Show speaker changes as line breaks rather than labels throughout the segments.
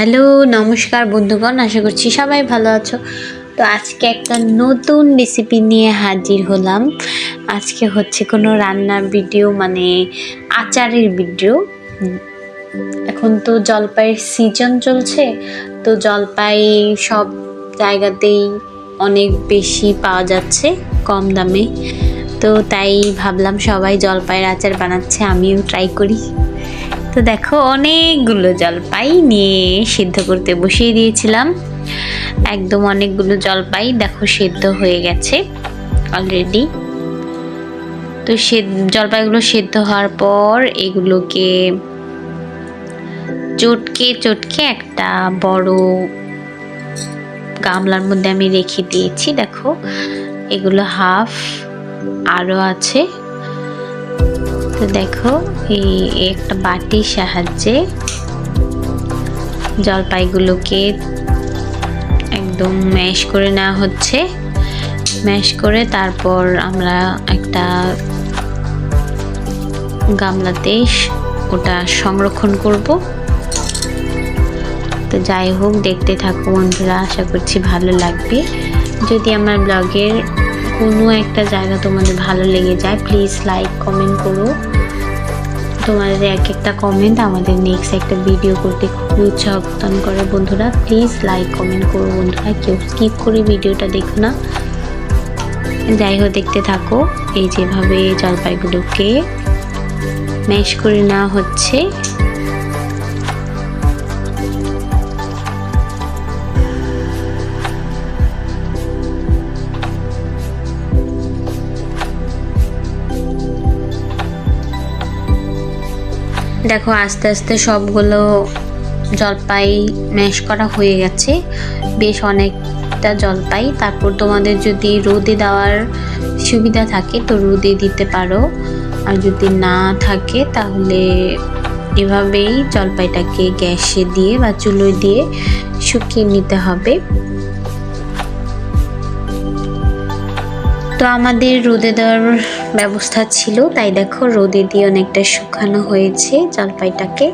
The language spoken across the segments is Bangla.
হ্যালো, নমস্কার বন্ধুগণ, আশা করছি সবাই ভালো আছো। তো আজকে একটা নতুন রেসিপি নিয়ে হাজির হলাম। আজকে হচ্ছে কোনো রান্নার ভিডিও মানে আচারের ভিডিও এখন তো জলপাইয়ের সিজন চলছে, তো জলপাই সব জায়গাতেই অনেক বেশি পাওয়া যাচ্ছে, কম দামে। তো তাই ভাবলাম সবাই জলপাইয়ের আচার বানাচ্ছে, আমিও ট্রাই করি। তো দেখো, অনেকগুলো জলপাই নিয়ে সিদ্ধ করতে বসিয়ে দিয়েছিলাম। একদম অনেকগুলো জলপাই দেখো সিদ্ধ হয়ে গেছে অলরেডি তো সে জলপাইগুলো সিদ্ধ হওয়ার পর এগুলোকে চটকে চটকে একটা বড় গামলার মধ্যে আমি রেখে দিয়েছি। দেখো, এগুলো হাফ আরও আছে। তো দেখো, এই একটা বাটির সাহায্যে জলপাইগুলোকে একদম ম্যাশ করে নেওয়া হচ্ছে। ম্যাশ করে তারপর আমরা একটা গামলাতে ওটা সংরক্ষণ করব। তো যাই হোক, দেখতে থাকো বন্ধুরা, আশা করছি ভালো লাগবে। যদি আমার ব্লগের কোনো একটা জায়গা তোমাদের ভালো লেগে যায় প্লিজ লাইক কমেন্ট করো। তোমাদের এক একটা কমেন্ট আমাদের নেক্সট একটা ভিডিও করতে খুবই উৎসাহ করে। বন্ধুরা প্লিজ লাইক কমেন্ট করো বন্ধুরা, কেউ স্কিপ করে ভিডিওটা দেখো না। যাই হোক, দেখতে থাকো। এই যেভাবে জলপাইগুলোকে ম্যাশ করে নেওয়া হচ্ছে। দেখো, আস্তে আস্তে সবগুলো জলপাই ম্যাশ করা হয়ে গেছে। বেশ অনেকটা জলপাই। তারপর তোমাদের যদি রোদে দেওয়ার সুবিধা থাকে, তো রোদে দিতে পারো। আর যদি না থাকে, তাহলে এভাবেই জলপাইটাকে গ্যাসে দিয়ে বা চুলোয় দিয়ে শুকিয়ে নিতে হবে। তো আমাদের রোদে দেওয়ার ব্যবস্থা ছিল, তাই দেখো রোদে দিয়ে অনেকটা শুকানো হয়েছে জলপাইটাকে।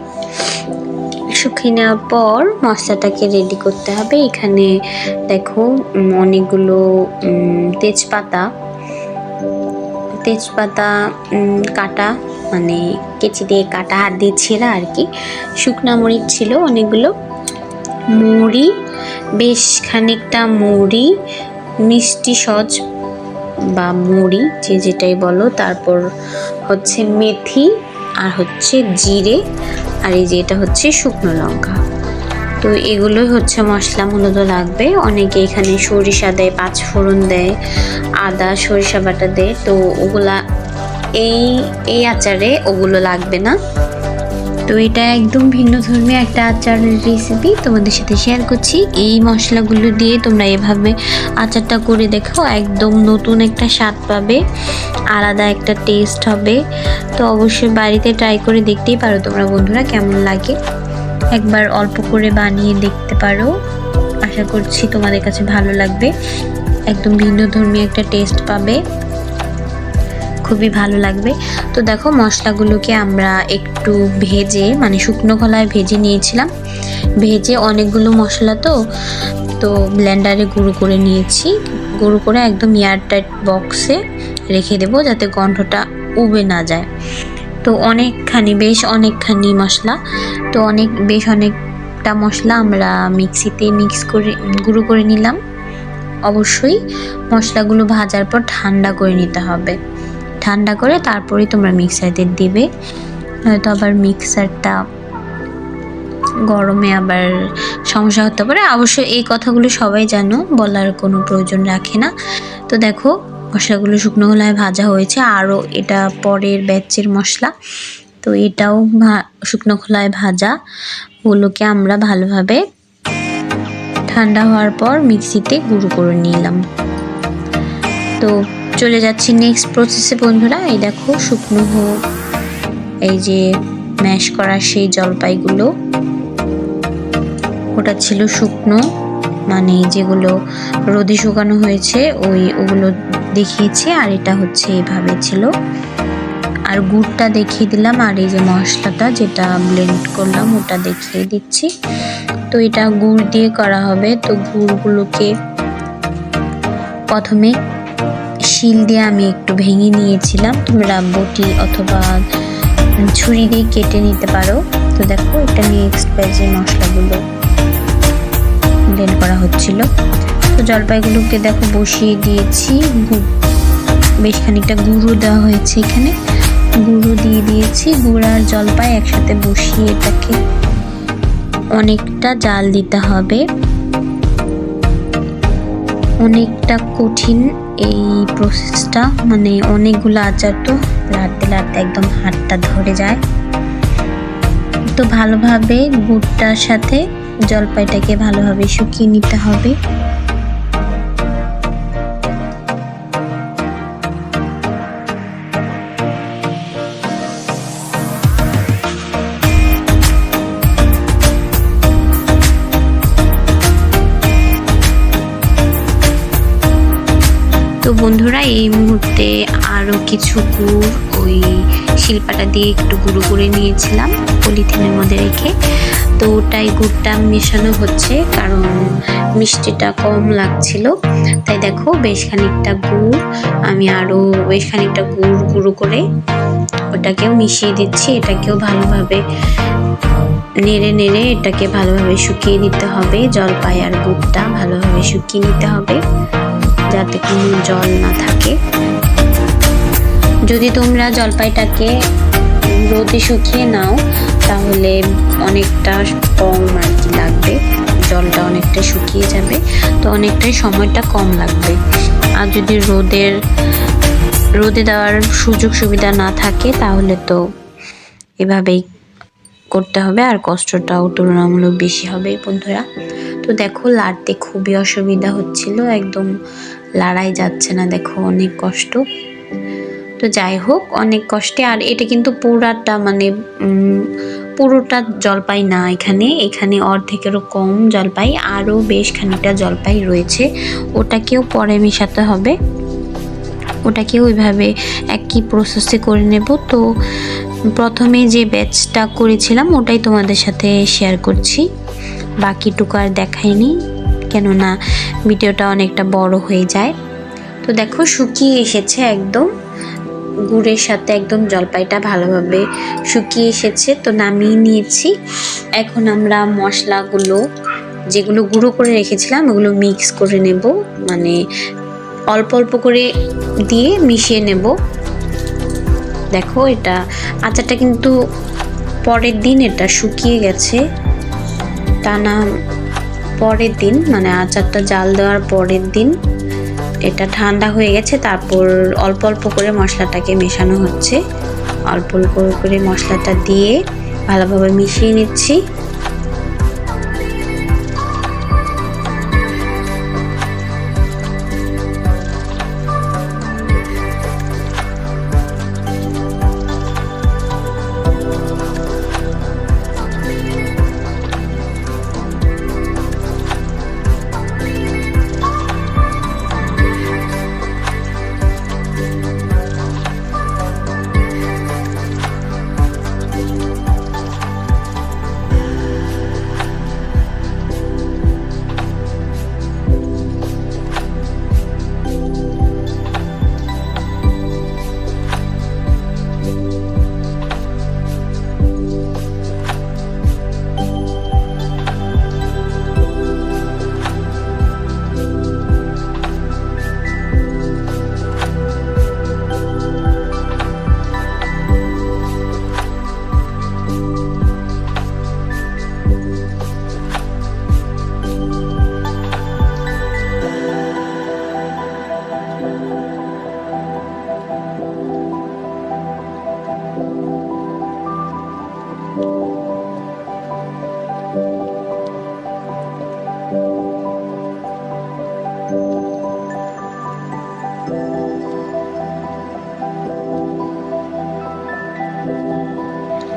শুকিয়ে নেওয়ার পর মশলাটাকে রেডি করতে হবে। এখানে দেখো অনেকগুলো তেজপাতা। তেজপাতা কাটা মানে কেচি দিয়ে কাটা, হাত দিয়ে ছেঁড়া আর কি। শুকনা মরিচ ছিল অনেকগুলো। মুড়ি, বেশ খানিকটা মুড়ি, মিষ্টি সজ বা মুড়ি, যে যেটাই বলো, তারপর হচ্ছে মেথি আর হচ্ছে জিরে আর এই যে এটা হচ্ছে শুকনো লঙ্কা। তো এগুলোই হচ্ছে মশলা মূলত লাগবে। অনেকে এখানে সরিষা দেয়, পাঁচ ফোড়ন দেয়, আদা, সরিষা বাটা দেয়। তো ওগুলা এই এই আচারে ওগুলো লাগবে না। তো এটা একদম ভিন্ন ধর্মী একটা আচারের রেসিপি তোমাদের সাথে শেয়ার করছি। এই মশলাগুলো দিয়ে তোমরা এভাবে আচারটা করে দেখো, একদম নতুন একটা স্বাদ পাবে, আলাদা একটা টেস্ট হবে। তো অবশ্যই বাড়িতে ট্রাই করে দেখতেই পারো তোমরা বন্ধুরা কেমন লাগে। একবার অল্প করে বানিয়ে দেখতে পারো। আশা করছি তোমাদের কাছে ভালো লাগবে। একদম ভিন্ন ধর্মী একটা টেস্ট পাবে। খুবই ভালো লাগবে। তো দেখো মশলাগুলোকে আমরা একটু ভেজে মানে শুকনো খোলায় ভেজে নিয়েছিলাম। ভেজে অনেকগুলো মশলা তো তো ব্লেন্ডারে গুঁড়ো করে নিয়েছি। গুঁড়ো করে একদম এয়ারটাইট বক্সে রেখে দেবো যাতে গন্ধটা উবে না যায়। তো অনেকখানি, বেশ অনেকখানি মশলা। তো অনেক, বেশ অনেকটা মশলা আমরা মিক্সিতে মিক্স করে, গুঁড়ো করে নিলাম। অবশ্যই মশলাগুলো ভাজার পর ঠান্ডা করে নিতে হবে। ঠান্ডা করে তারপরেই তোমরা মিক্সারতে দিবে। নয়তো আবার মিক্সারটা গরমে আবার সমস্যা হতে পারে। অবশ্যই এই কথাগুলো সবাই জানো, বলার কোনো প্রয়োজন রাখে না। তো দেখো, মশলাগুলো শুকনো গলায় ভাজা হয়েছে। আরও এটা পরের ব্যাচের মশলা। তো এটাও শুকনো খোলায় ভাজা। ওগুলোকে আমরা ভালোভাবে ঠান্ডা হওয়ার পর মিক্সিতে গুঁড়ো করে নিলাম। তো চলে যাচ্ছি নেক্সট প্রসেসে বন্ধুরা, এই দেখো শুকনো হোক এই যে ম্যাশ করা সেই জলপাইগুলো। ওটা ছিল শুকনো মানে যেগুলো রোদে শুকানো হয়েছে, ওই ওগুলো দেখিয়েছি, আর এটা হচ্ছে এভাবে ছিল। আর গুড়টা দেখিয়ে দিলাম, আর এই যে মশলাটা যেটা ব্লেন্ড করলাম, ওটা দেখিয়ে দিচ্ছি। তো এটা গুড় দিয়ে করা হবে, তো গুড়গুলোকে প্রথমে শিল দিয়ে আমি একটু ভেঙে নিয়েছিলাম। তোমরা বটি অথবা ছুরি দিয়ে কেটে নিতে পারো। তো দেখো, এটা নেক্সট ব্যাচে মশলাগুলো ব্লেন্ড করা হচ্ছিল। তো জলপাইগুলোকে দেখো বসিয়ে দিয়েছি। বেশ খানিকটা গুঁড়ো দেওয়া হয়েছে এখানে। গুঁড়ো দিয়ে দিয়েছি। গুড় আর জলপাই একসাথে বসিয়ে এটাকে অনেকটা জাল দিতে হবে। অনেকটা কঠিন এই প্রসেসটা মানে অনেকগুলো আচার তো লাড়তে লাড়তে একদম হাতটা ধরে যায়। তো ভালোভাবে গুড়টার সাথে জলপাইটাকে ভালোভাবে শুকিয়ে নিতে হবে। বন্ধুরা, এই মুহূর্তে আরও কিছু গুড় ওই শিল্পাটা দিয়ে একটু গুঁড়ো করে নিয়েছিলাম পলিথিনের মধ্যে রেখে। তো ওটাই গুড়টা মেশানো হচ্ছে কারণ মিষ্টিটা কম লাগছিল। তাই দেখো বেশ খানিকটা গুড়, আমি আরও বেশ খানিকটা গুড় গুঁড়ো করে ওটাকেও মিশিয়ে দিচ্ছি। এটাকেও ভালোভাবে নেড়ে নেড়ে এটাকে ভালোভাবে শুকিয়ে নিতে হবে। জলপাই আর গুড়টা ভালোভাবে শুকিয়ে নিতে হবে। যাতে কোনো জল না থাকে। যদি তোমরা জলপাইটাকে রোদে শুকিয়ে নাও, তাহলে অনেকটা কম আর কি লাগবে। জলটা অনেকটা শুকিয়ে যাবে, তো অনেকটাই সময়টা কম লাগবে। আর যদি রোদের, রোদে দেওয়ার সুযোগ সুবিধা না থাকে, তাহলে তো এভাবেই করতে হবে, আর কষ্টটাও তুলনামূলক বেশি হবে বন্ধুরা। তো দেখো লাড়তে খুবই অসুবিধা হচ্ছিল, একদম লাড়াই যাচ্ছে না, দেখো অনেক কষ্ট। তো যাই হোক, অনেক কষ্টে। আর এটা কিন্তু পুরাটা মানে পুরোটা জলপাই না এখানে। এখানে অর্ধেকেরও কম জলপাই, আরও বেশ খানিকটা জলপাই রয়েছে। ওটাকেও পরে মেশাতে হবে। ওটাকে ওইভাবে একই প্রসেসে করে নেব। তো প্রথমে যে ব্যাচটা করেছিলাম, ওটাই তোমাদের সাথে শেয়ার করছি। বাকিটুকু আর দেখাইনি। কেননা ভিডিওটা অনেকটা বড় হয়ে যায়। তো দেখো শুকিয়ে এসেছে একদম। গুড়ের সাথে একদম জলপাইটা ভালোভাবে শুকিয়ে এসেছে। তো নামিয়ে নিয়েছি। এখন আমরা মশলাগুলো, যেগুলো গুঁড়ো করে রেখেছিলাম, ওগুলো মিক্স করে নেব। মানে অল্প অল্প করে দিয়ে মিশিয়ে নেব। দেখো এটা আচারটা কিন্তু পরের দিন এটা শুকিয়ে গেছে। টানা পরের দিন মানে আচারটা জাল দেওয়ার পরের দিন, এটা ঠান্ডা হয়ে গেছে, তারপর অল্প অল্প করে মশলাটাকে মেশানো হচ্ছে। অল্প অল্প করে মশলাটা দিয়ে ভালোভাবে মিশিয়ে নিচ্ছি।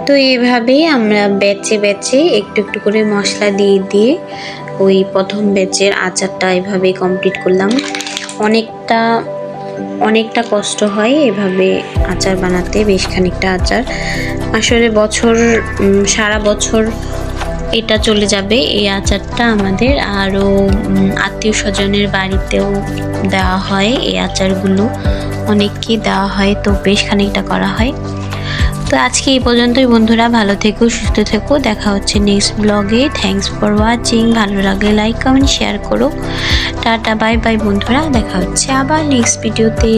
তো এইভাবেই আমরা বেচে বেচে একটু একটু করে মশলা দিয়ে দিয়ে ওই প্রথম ব্যাচের আচারটা এভাবেই কমপ্লিট করলাম। অনেকটা অনেকটা কষ্ট হয় এভাবে আচার বানাতে, বেশ খানিকটা আচার। আসলে বছর সারা বছর এটা চলে যাবে এই আচারটা আমাদের। আরও আত্মীয় স্বজনের বাড়িতেও দেওয়া হয় এই আচারগুলো। অনেককে দেওয়া হয়, তো বেশ খানিকটা করা হয়। তো আজকে এই পর্যন্তই বন্ধুরা, ভালো থেকো, সুস্থ থেকো। দেখা হচ্ছে নেক্সট ব্লগে থ্যাংকস ফর ওয়াচিং ভালো লাগলে লাইক কমেন্ট শেয়ার করো। টাটা বাই বাই বন্ধুরা। দেখা হচ্ছে আবার নেক্সট ভিডিওতে